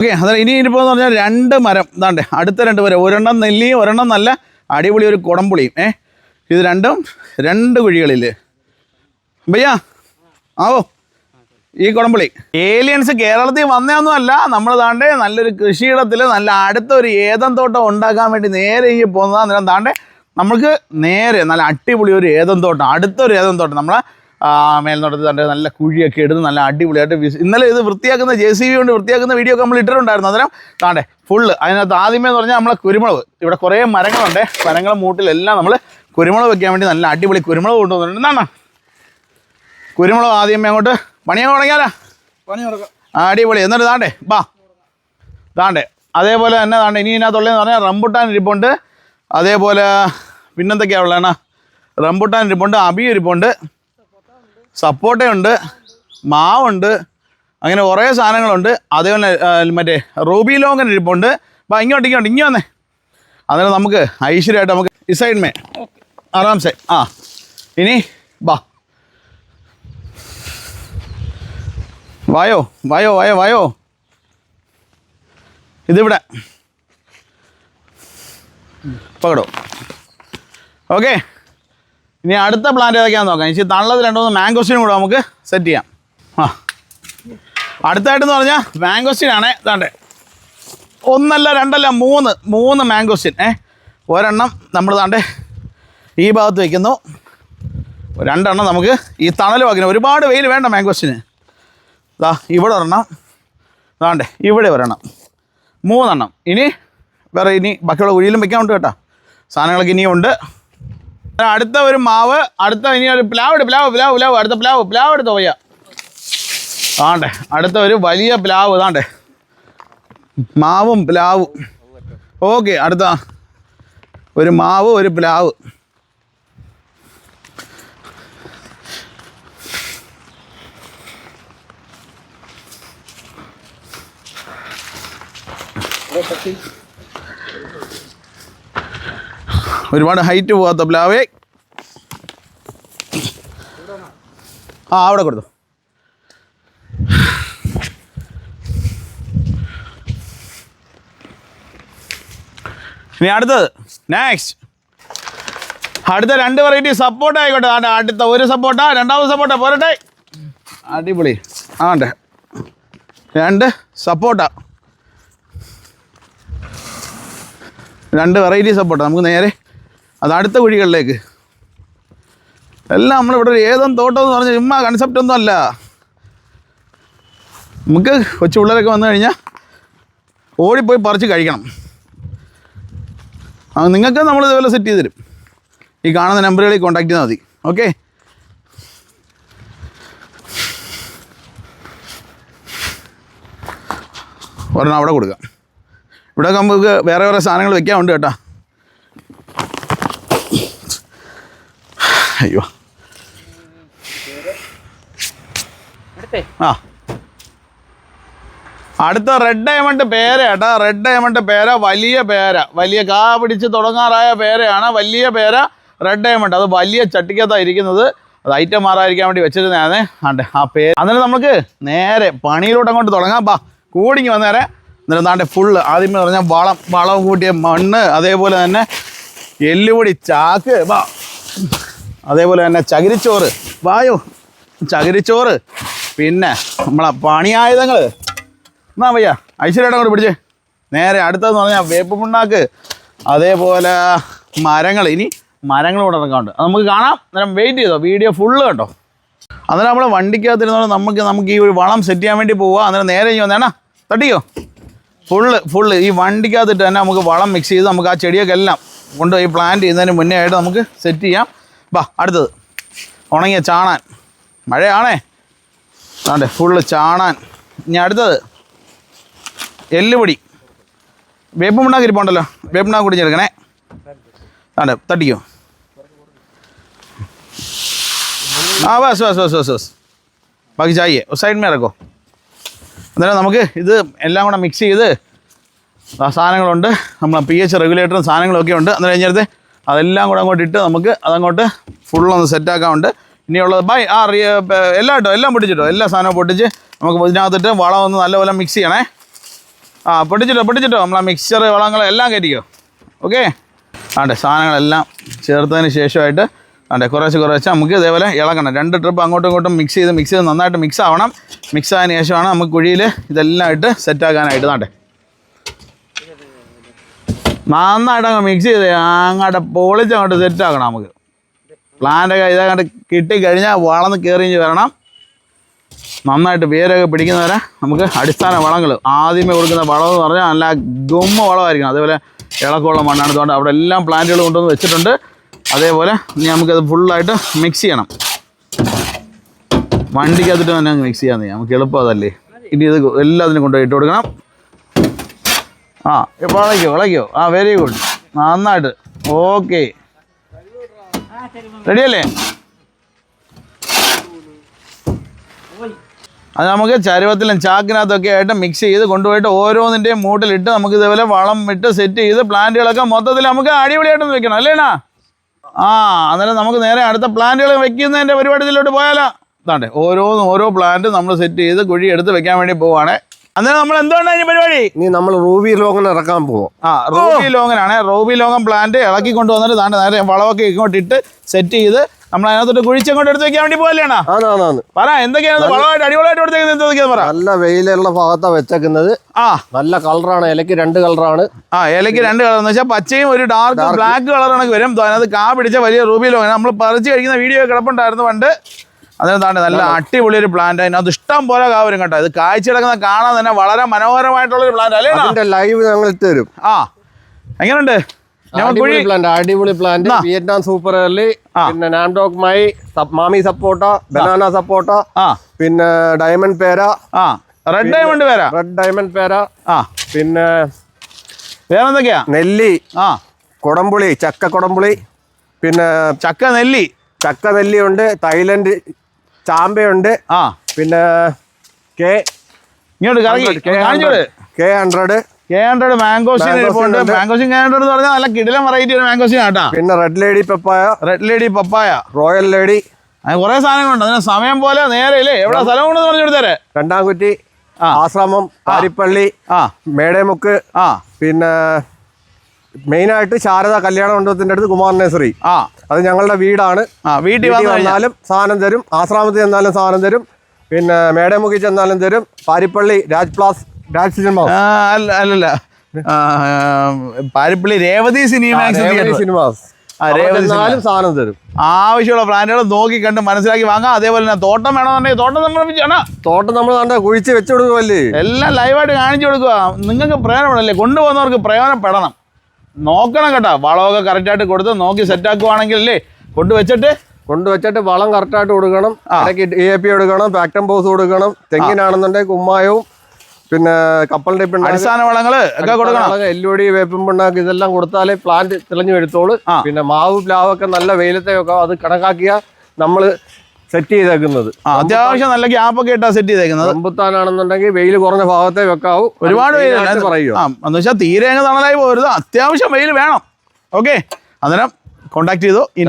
Okay അതെ ഇനി ഇനിയിപ്പോൾ എന്ന് പറഞ്ഞാൽ രണ്ട് മരം. ഇതാണ്ട് അടുത്ത രണ്ട് മരം. ഒരെണ്ണം നെല്ലിയും ഒരെണ്ണം നല്ല അടിപൊളി ഒരു കുടംപുളിയും. ഏ ഇത് രണ്ടും രണ്ട് കുഴികളിൽ ഭയ്യാ ആവോ ഈ കുടംപുളി. ഏലിയൻസ് കേരളത്തിൽ വന്നതൊന്നും അല്ല നമ്മൾ താണ്ടെ നല്ലൊരു കൃഷിയിടത്തിൽ നല്ല അടുത്തൊരു ഏതം തോട്ടം ഉണ്ടാക്കാൻ വേണ്ടി നേരെ ഈ പോകുന്നതാണ് താണ്ടേ നമുക്ക് നേരെ നല്ല അടിപൊളി ഒരു ഏതം തോട്ടം അടുത്തൊരു ഏതം തോട്ടം നമ്മളെ മേൽനോട്ടത്തിൽ തന്നെ നല്ല കുഴിയൊക്കെ എടുത്ത് നല്ല അടിപൊളിയായിട്ട് വിസ് ഇന്നലെ ഇത് വൃത്തിയാക്കുന്ന ജെ സി ബി കൊണ്ട് വൃത്തിയാക്കുന്ന വീഡിയോ ഒക്കെ നമ്മൾ ഇട്ടിട്ടുണ്ടായിരുന്നു. അന്നേരം താണ്ടെ ഫുള്ള് അതിനകത്ത് ആദ്യമേ എന്ന് പറഞ്ഞാൽ നമ്മളെ കുരുമുളക്. ഇവിടെ കുറേ മരങ്ങളുണ്ട്. മരങ്ങളും മൂട്ടിലെല്ലാം നമ്മൾ കുരുമുളക് വെക്കാൻ വേണ്ടി നല്ല അടിപൊളി കുരുമുളക് കൊണ്ടുവന്നിട്ടുണ്ട്. എന്നാണ് കുരുമുളക് ആദ്യമേ അങ്ങോട്ട് പണിയാൻ തുടങ്ങിയാലാ? പണി നടക്കാം അടിപൊളി. എന്നിട്ട് താണ്ടേ ബാ. താണ്ടേ അതേപോലെ തന്നെ താണ്ടേ ഇനി ഇതിനകത്തുള്ളതെന്ന് പറഞ്ഞാൽ റംബുട്ടാൻ ഇരിപ്പുണ്ട്. അതേപോലെ പിന്നെന്തൊക്കെയാണ് ഉള്ളതാണ് റംബുട്ടാൻ ഇരിപ്പുണ്ട് അബി ഇരിപ്പുണ്ട്. സപ്പോട്ടയുണ്ട് മാവുണ്ട് അങ്ങനെ കുറേ സാധനങ്ങളുണ്ട്. അതേപോലെ മറ്റേ റൂബി ലോങ്ങൻ ഇരിപ്പുണ്ട്. അപ്പം ഇങ്ങോട്ട് ഇങ്ങോട്ട് ഇങ്ങനെ വന്നേ. അന്നേരം നമുക്ക് ഐശ്വര്യമായിട്ട് നമുക്ക് ഈ സൈഡ് മേ. ആറാംസെ ആ. ഇനി ബാ വായോ വായോ വായോ വായോ. ഇതിവിടെ. പകടോ. ഓക്കെ. ഇനി അടുത്ത പ്ലാന്റ് ഏതൊക്കെയാണെന്ന് നോക്കാം. ഇനി തള്ളത് രണ്ടു മൂന്ന് മാംഗോസ്റ്റിനും കൂടെ നമുക്ക് സെറ്റ് ചെയ്യാം. ആ. അടുത്തായിട്ടെന്ന് പറഞ്ഞാൽ മാംഗോസ്റ്റിൻ ആണേ. താണ്ടേ ഒന്നല്ല രണ്ടല്ല മൂന്ന്. മൂന്ന് മാംഗോസ്റ്റിൻ ഏ? ഒരെണ്ണം നമ്മൾ താണ്ടേ ഈ ഭാഗത്ത് വയ്ക്കുന്നു രണ്ടെണ്ണം നമുക്ക് ഈ തണൽ വയ്ക്കണം ഒരുപാട് വെയിൽ വേണ്ട മാംഗോസ്റ്റിന് ഇതാ ഇവിടെ ഒരെണ്ണം. ദാണ്ടേ ഇവിടെ ഒരെണ്ണം. മൂന്നെണ്ണം. ഇനി വേറെ ഇനി ബാക്കിയുള്ള കുഴിയിലും വെക്കാൻ ഉണ്ട് കേട്ടോ. സാധനങ്ങളൊക്കെ ഇനിയും ഉണ്ട്. അടുത്ത ഒരു മാവ് അടുത്ത ഇനി ഒരു പ്ലാവ് എടു പ്ലാവ് പ്ലാവ് പ്ലാവ് അടുത്ത പ്ലാവ് പ്ലാവ് എടുത്തോ വയ്യ. ആണ്ടേ അടുത്ത ഒരു വലിയ പ്ലാവ് ഇതാണ്ടേ. മാവും പ്ലാവും. ഓക്കെ അടുത്ത ഒരു മാവ് ഒരു പ്ലാവ്. ഒരുപാട് ഹൈറ്റ് പോകാത്ത പ്ലാവേ. ആ അവിടെ കൊടുത്തു. ഇനി അടുത്തത്. നെക്സ്റ്റ് അടുത്ത രണ്ട് വെറൈറ്റി സപ്പോർട്ട് ആയിക്കോട്ടെ. അടുത്ത ഒരു സപ്പോർട്ട രണ്ടാമത് സപ്പോർട്ട പോരട്ടെ. അടിപൊളി. ആണ്ടെ രണ്ട് സപ്പോർട്ട രണ്ട് വെറൈറ്റി സപ്പോർട്ട നമുക്ക് നേരെ അത് അടുത്ത കുഴികളിലേക്ക്. എല്ലാം നമ്മളിവിടെ ഒരു ഏതും തോട്ടം എന്ന് പറഞ്ഞാൽ ചുമ്മാ കൺസെപ്റ്റ് ഒന്നും അല്ല. നമുക്ക് കൊച്ചു പിള്ളേരൊക്കെ വന്നു കഴിഞ്ഞാൽ ഓടിപ്പോയി പറിച്ച് കഴിക്കണം. നിങ്ങൾക്ക് നമ്മൾ ഇതുപോലെ സെറ്റ് ചെയ്ത് തരും. ഈ കാണുന്ന നമ്പറുകളിൽ കോൺടാക്ട് ചെയ്താൽ മതി. ഓക്കെ ഒരെണ്ണം അവിടെ കൊടുക്കാം. ഇവിടെ നമുക്ക് വേറെ വേറെ സാധനങ്ങൾ വെക്കാനുണ്ട് കേട്ടോ. അയ്യോ. ആ. അടുത്ത റെഡ് ഡയമണ്ട് പേര കേട്ടോ റെഡ് ഡയമണ്ട് പേര വലിയ പേര. വലിയ കാ പിടിച്ച് തുടങ്ങാറായ പേരയാണ്. വലിയ പേര റെഡ് ഡയമണ്ട് അത് വലിയ ചട്ടിക്കകത്താണ് ഇരിക്കുന്നത്. അത് ഐറ്റം മാറാതിരിക്കാൻ വേണ്ടി വെച്ചിരുന്നതാണ്. ആണ്ടെ ആ പേര് അന്നേരം നമുക്ക് നേരെ പണിയിലോട്ട് അങ്ങോട്ട് തുടങ്ങാം. ബാ കൂടിങ്ങി വന്നേരെ. എന്നിട്ട് താണ്ടെ ഫുള്ള് ആദ്യമേ പറഞ്ഞാൽ വളം വളം കൂട്ടിയ മണ്ണ് അതേപോലെ തന്നെ എല്ലുപൊടി ചാക്ക്. ബാ. അതേപോലെ തന്നെ ചകിരിച്ചോറ്. വായോ ചകിരിച്ചോറ്. പിന്നെ നമ്മളെ പണിയായുധങ്ങൾ. എന്നാ വയ്യ ഐശ്വര്യയുടെ കൂടെ പിടിച്ച്. നേരെ അടുത്തതെന്ന് പറഞ്ഞാൽ വേപ്പ് പുണ്ണാക്ക്. അതേപോലെ മരങ്ങൾ. ഇനി മരങ്ങൾ കൂടെ ഇറക്കാറുണ്ട് അത് നമുക്ക് കാണാം. അന്നേരം വെയിറ്റ് ചെയ്തോ? വീഡിയോ ഫുള്ള് കേട്ടോ അന്നേരം നമ്മൾ വണ്ടിക്കകത്തിരുന്നോണ്ട് നമുക്ക് നമുക്ക് ഈ ഒരു വളം സെറ്റ് ചെയ്യാൻ വേണ്ടി പോവുക അന്നേരം നേരെ ഇനി വന്നേണ. തട്ടിയോ ഫുള്ള് ഫുള്ള് ഈ വണ്ടിക്കകത്തിട്ട് തന്നെ നമുക്ക് വളം മിക്സ് ചെയ്ത് നമുക്ക് ആ ചെടിയൊക്കെ എല്ലാം കൊണ്ടുപോയി പ്ലാന്റ് ചെയ്യുന്നതിന് മുന്നേ ആയിട്ട് നമുക്ക് സെറ്റ് ചെയ്യാം. ബാ അടുത്തത്. ഉണങ്ങിയ ചാണാൻ. മഴയാണേ. അതെ ഫുള്ള് ചാണാൻ. ഇനി അടുത്തത്. എല്ലുപൊടി. വേപ്പുമുണ്ടാക്കി ഇരിപ്പുണ്ടല്ലോ വേപ്പുണ്ടാക്കി കുടിച്ചെടുക്കണേ അതെ തട്ടിക്കോ. ആ ബസ് ബസ് ബസ് ബസ് ബസ്. ബാക്കി ചായയെ. സൈഡ് മേ ഇറക്കോ അന്നേരം നമുക്ക് ഇത് എല്ലാം കൂടെ മിക്സ് ചെയ്ത് സാധനങ്ങളുണ്ട്. നമ്മൾ പി എച്ച് റെഗുലേറ്ററും സാധനങ്ങളൊക്കെ ഉണ്ട് അന്നേരം കഴിഞ്ഞിടത്ത് അതെല്ലാം കൂടെ അങ്ങോട്ട് ഇട്ട് നമുക്ക് അതങ്ങോട്ട് ഫുള്ളൊന്ന് സെറ്റാക്കാനുണ്ട് ഇനിയുള്ളത് ബൈ ആ എല്ലാം ഇട്ടോ? എല്ലാം പൊട്ടിച്ചിട്ടോ? എല്ലാ സാധനവും പൊട്ടിച്ച് നമുക്ക് ഇതിനകത്തിട്ട് വളം ഒന്ന് നല്ലപോലെ മിക്സ് ചെയ്യണേ. ആ പൊട്ടിച്ചിട്ടോ പൊട്ടിച്ചിട്ടോ? നമ്മളാ മിക്സ്ചർ വളങ്ങൾ എല്ലാം കയറ്റിക്കോ? ഓക്കെ ആണ്ടെ സാധനങ്ങളെല്ലാം ചേർത്തതിന് ശേഷമായിട്ട് ആണ്ടെ കുറേശ്ശെ കുറേശ്ശെ നമുക്ക് ഇതേപോലെ ഇളക്കണം രണ്ട് ട്രിപ്പ് അങ്ങോട്ടും ഇങ്ങോട്ടും മിക്സ് ചെയ്ത് മിക്സ് ചെയ്ത് നന്നായിട്ട് മിക്സ് ആവണം. മിക്സ് ആയതിനു ശേഷമാണ് നമുക്ക് കുഴിയിൽ ഇതെല്ലാം ഇട്ട് സെറ്റാക്കാനായിട്ട് നാട്ടെ നന്നായിട്ട് അങ്ങ് മിക്സ് ചെയ്ത് അങ്ങോട്ട് പൊളിച്ച് അങ്ങോട്ട് സെറ്റ് ആക്കണം നമുക്ക്. പ്ലാന്റൊക്കെ ഇതങ്ങോട്ട് കിട്ടിക്കഴിഞ്ഞാൽ വളർന്ന് കയറിഞ്ഞ് വരണം. നന്നായിട്ട് വേരൊക്കെ പിടിക്കുന്നവരെ നമുക്ക് അടിസ്ഥാന വളങ്ങൾ ആദ്യമേ കൊടുക്കുന്ന വളം എന്ന് പറഞ്ഞാൽ നല്ല ഗുമ്മ വളമായിരിക്കണം. അതേപോലെ ഇളക്കമുള്ള മണ്ണാണ്. അതുകൊണ്ട് അവിടെ എല്ലാം പ്ലാന്റുകൾ കൊണ്ടുവന്ന് വെച്ചിട്ടുണ്ട്. അതേപോലെ ഇനി നമുക്കത് ഫുള്ളായിട്ട് മിക്സ് ചെയ്യണം. വണ്ടിക്കകത്തിട്ട് തന്നെ മിക്സ് ചെയ്യാൻ നമുക്ക് എളുപ്പം അതല്ലേ. ഇനി ഇത് എല്ലാത്തിനും കൊണ്ടുപോയി ഇട്ട് കൊടുക്കണം. ആ വിളയ്ക്കോ വിളയ്ക്കോ ആ വെരി ഗുഡ് നന്നായിട്ട്. ഓക്കെ റെഡിയല്ലേ അത് നമുക്ക് ചരുവത്തിലും ചാക്കിനകത്തൊക്കെ ആയിട്ട് മിക്സ് ചെയ്ത് കൊണ്ടുപോയിട്ട് ഓരോന്നിന്റെയും മൂട്ടിലിട്ട് നമുക്ക് ഇതേപോലെ വളം ഇട്ട് സെറ്റ് ചെയ്ത് പ്ലാന്റുകളൊക്കെ മൊത്തത്തിൽ നമുക്ക് അടിപൊളിയായിട്ടൊന്ന് വെക്കണം. അല്ലേണാ ആ അന്നേരം നമുക്ക് നേരെ അടുത്ത പ്ലാന്റുകൾ വെക്കുന്നതിന്റെ പരിപാടിയിലോട്ട് പോയാലോ? ഇതാണ്ടേ ഓരോന്നും ഓരോ പ്ലാന്റ് നമ്മൾ സെറ്റ് ചെയ്ത് കുഴി എടുത്ത് വെക്കാൻ വേണ്ടി പോവാണ്. അന്നേരം നമ്മൾ എന്തുകൊണ്ടാണ് അതിന് പരിപാടി? നീ നമ്മൾ റൂബി ലോങ്ങൻ ഇറക്കാൻ പോവാം. ആ റൂബി ലോങ്ങനാണ് റൂബി ലോങ്ങൻ പ്ലാന്റ് ഇളക്കി കൊണ്ടുവന്നിട്ട് താണ്ട് നേരെ വളമൊക്കെ ഇങ്ങോട്ട് ഇട്ട് സെറ്റ് ചെയ്ത് നമ്മൾ അതിനകത്തോട്ട് കുഴിച്ചങ്ങോട്ട് എടുത്ത് വെക്കാൻ വേണ്ടി ആണാണ് പറ എന്തൊക്കെയാണ് വളമായിട്ട് അടിപൊളിയായിട്ട് കൊടുത്തേക്കുന്നത് എന്തൊക്കെയാ പറ? നല്ല വെയിലുള്ള ഭാഗത്താണ് വെച്ചേക്കുന്നത്. ആ. നല്ല കളറാണ് ഇലക്ക് രണ്ട് കളറാണ് ആ ഇലക്ക് രണ്ട് കളർ എന്ന് വെച്ചാൽ പച്ചയും ഒരു ഡാർക്ക് ബ്ലാക്ക് കണക്ക് വരും. അതിനകത്ത് കാ പിടിച്ച വലിയ റൂബി ലോങ്ങിനെ നമ്മൾ പറിച്ച് കഴിക്കുന്ന വീഡിയോ കിടപ്പുണ്ടായിരുന്നു പണ്ട്. അതിന് താണ്ട് നല്ല അടിപൊളി ഒരു പ്ലാന്റ് അതിനകത്ത് ഇഷ്ടം പോലെ കാവരും കേട്ടോ ഇത് കാഴ്ച കിടക്കുന്ന കാണാൻ തന്നെ വളരെ മനോഹരമായിട്ടുള്ള ഒരു പ്ലാന്റ് അല്ലേ ലൈവ് ഞങ്ങൾ തരും ആ. എങ്ങനെയുണ്ട് അടിപൊളി പ്ലാന്റ് അടിപൊളി പ്ലാന്റ് വിയറ്റ്നാം സൂപ്പർ എർലി ആ. പിന്നെ നാംഡോക് മൈ മാമി സപ്പോട്ട ബനാന സപ്പോട്ട ആ. പിന്നെ ഡയമണ്ട് പേര ആ. റെഡ് ഡയമണ്ട് പേര. റെഡ് ഡയമണ്ട് പേര ആ. പിന്നെ വേറെന്തൊക്കെയാ? നെല്ലി ആ. കൊടംപുളി ചക്ക കൊടംപുളി പിന്നെ ചക്ക നെല്ലി. ചക്ക നെല്ലിയുണ്ട് തായ്ലൻഡ് ചാമ്പയുണ്ട്. ആ. പിന്നെ കെ ഇങ്ങോട്ട് കറങ്ങി. K hundred K hundred mangosteen ഇരിപ്പുണ്ട്. മാംഗോസിൻ കെ ഹൺഡ്രഡ് എന്ന് പറഞ്ഞാൽ നല്ല കിടിലം വെറൈറ്റി ഒരു മാംഗോസിൻ ആട്ടാ പിന്നെ red lady papaya red lady papaya royal lady അങ്ങനെ കുറെ സാധനങ്ങളുണ്ട്. അതിന് സമയം പോലെ നേരെ ഇല്ലേ? എവിടെ സ്ഥലം ഉണ്ടെന്ന് പറഞ്ഞു കൊടുത്തേരെ? രണ്ടാംകുറ്റി. ആശ്രമം ആരിപ്പള്ളി ആ. മേടേമുക്ക് ആ. പിന്നെ മെയിനായിട്ട് ശാരദ കല്യാണ മണ്ഡപത്തിന്റെ അടുത്ത് കുമാർ നേസറി ആ. അത് ഞങ്ങളുടെ വീടാണ്. വീട്ടിൽ വന്നാലും സാധനം തരും. ആശ്രാമത്തിൽ ചെന്നാലും സാധനം തരും. പിന്നെ മേടമുഖി ചെന്നാലും തരും. പാരിപ്പള്ളി രാജ് പ്ലാസ് രാജ് സിനിമ അല്ലല്ല. പാരിപ്പള്ളി രേവതി സിനിമാക്സ് സിനിമാസ് സാധനം തരും. ആവശ്യമുള്ള പ്ലാന്റുകൾ നോക്കി കണ്ട് മനസ്സിലാക്കി വാങ്ങാം. അതേപോലെ തന്നെ തോട്ടം വേണമെന്നുണ്ടെങ്കിൽ തോട്ടം സമർപ്പിച്ചാണ് തോട്ടം നമ്മൾ കണ്ട കുഴിച്ച് വെച്ചു കൊടുക്കുമല്ലേ എല്ലാം ലൈവായിട്ട് കാണിച്ചു കൊടുക്കുക. നിങ്ങൾക്ക് പ്രയോജനപ്പെടല്ലേ? കൊണ്ടുപോകുന്നവർക്ക് പ്രയോജനപ്പെടണം. നോക്കണം കേട്ടോ. വളമൊക്കെ കറക്റ്റായിട്ട് കൊടുത്ത് നോക്കി സെറ്റാക്കുവാണെങ്കിൽ അല്ലേ കൊണ്ടുവച്ചിട്ട്? കൊണ്ടുവച്ചിട്ട് വളം കറക്റ്റായിട്ട് കൊടുക്കണം. ഇടയ്ക്ക് ഡി എ പി കൊടുക്കണം പാക്ടം ബോസ് കൊടുക്കണം തെങ്ങിനാണെന്നുണ്ടെങ്കിൽ കുമ്മായവും പിന്നെ കപ്പലിന്റെ അടിസ്ഥാന വളങ്ങൾ ഒക്കെ കൊടുക്കണം. ഡി വേപ്പും പിണ്ണാക്ക് ഇതെല്ലാം കൊടുത്താലേ പ്ലാന്റ് തെളിഞ്ഞു വരുത്തോളൂ. പിന്നെ മാവ് പ്ലാവൊക്കെ നല്ല വെയിലത്തെയൊക്കെ അത് കണക്കാക്കിയാൽ നമ്മൾ സെറ്റ് ചെയ്തേക്കുന്നത്. അത്യാവശ്യം നല്ല ഗ്യാപ്പൊക്കെ ഇട്ടാ സെറ്റ് ചെയ്തേക്കുന്നത്. റംബുത്താനാണെന്നുണ്ടെങ്കിൽ വെയിൽ കുറഞ്ഞ ഭാഗത്തെ വെക്കാവൂ. ഒരുപാട് വെയിൽ പറയുക. ആ എന്ന് വെച്ചാൽ തീരെ അങ്ങ് തണലായി പോകരുത് അത്യാവശ്യം വെയിൽ വേണം. ഓക്കെ അന്നേരം കോണ്ടാക്ട് ചെയ്തു. ഈ